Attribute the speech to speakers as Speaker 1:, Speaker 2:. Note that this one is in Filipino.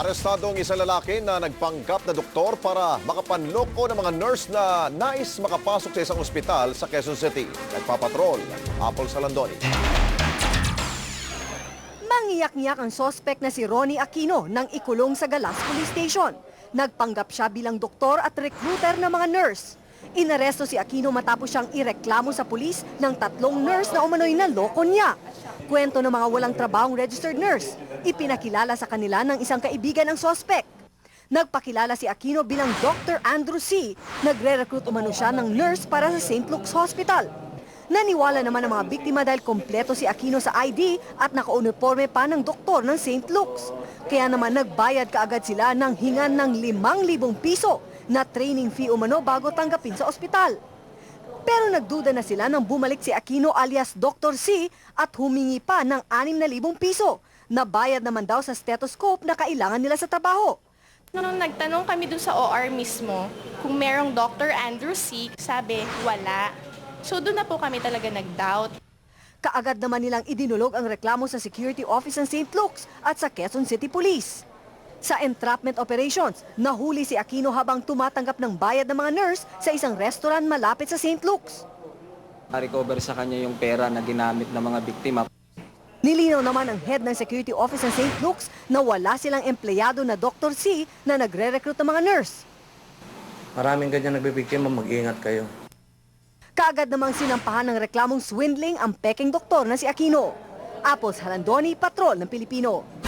Speaker 1: Arestado ang isang lalaki na nagpanggap na doktor para makapanloko ng mga nurse na nais makapasok sa isang ospital sa Quezon City. Nagpapatrol, Apple Salandoni.
Speaker 2: Mangiyak-ngiyak ang sospek na si Ronnie Aquino nang ikulong sa Galas Police Station. Nagpanggap siya bilang doktor at recruiter ng mga nurse. Inaresto si Aquino matapos siyang ireklamo sa pulis ng tatlong nurse na umano'y naloko niya. Kwento ng mga walang trabahong registered nurse. Ipinakilala sa kanila ng isang kaibigan ng sospek. Nagpakilala si Aquino bilang Dr. Andrew C. Nagre-recruit umano siya ng nurse para sa St. Luke's Hospital. Naniwala naman ang mga biktima dahil kompleto si Aquino sa ID at nakauniforme pa ng doktor ng St. Luke's. Kaya naman nagbayad kaagad sila ng hingan ng 5,000 piso na training fee umano bago tanggapin sa ospital. Pero nagduda na sila nang bumalik si Aquino alias Dr. C at humingi pa ng 6,000 piso. Nabayad naman daw sa stethoscope na kailangan nila sa trabaho.
Speaker 3: Nung nagtanong kami dun sa OR mismo, kung merong Dr. Andrew C, sabi, wala. So doon na po kami talaga nag-doubt.
Speaker 2: Kaagad naman nilang idinulog ang reklamo sa Security Office ng St. Luke's at sa Quezon City Police. Sa entrapment operations, nahuli si Aquino habang tumatanggap ng bayad ng mga nurse sa isang restaurant malapit sa St. Luke's.
Speaker 4: recover sa kanya yung pera na ginamit ng mga biktima.
Speaker 2: Nilinaw naman ang head ng Security Office ng St. Luke's na wala silang empleyado na Dr. C na nagre-recruit ng mga nurse.
Speaker 5: Maraming ganyan nagbibiktima, mag-ingat kayo.
Speaker 2: Kaagad namang sinampahan ng reklamong swindling ang peking doktor na si Aquino. Apos Halandoni, Patrol ng Pilipino.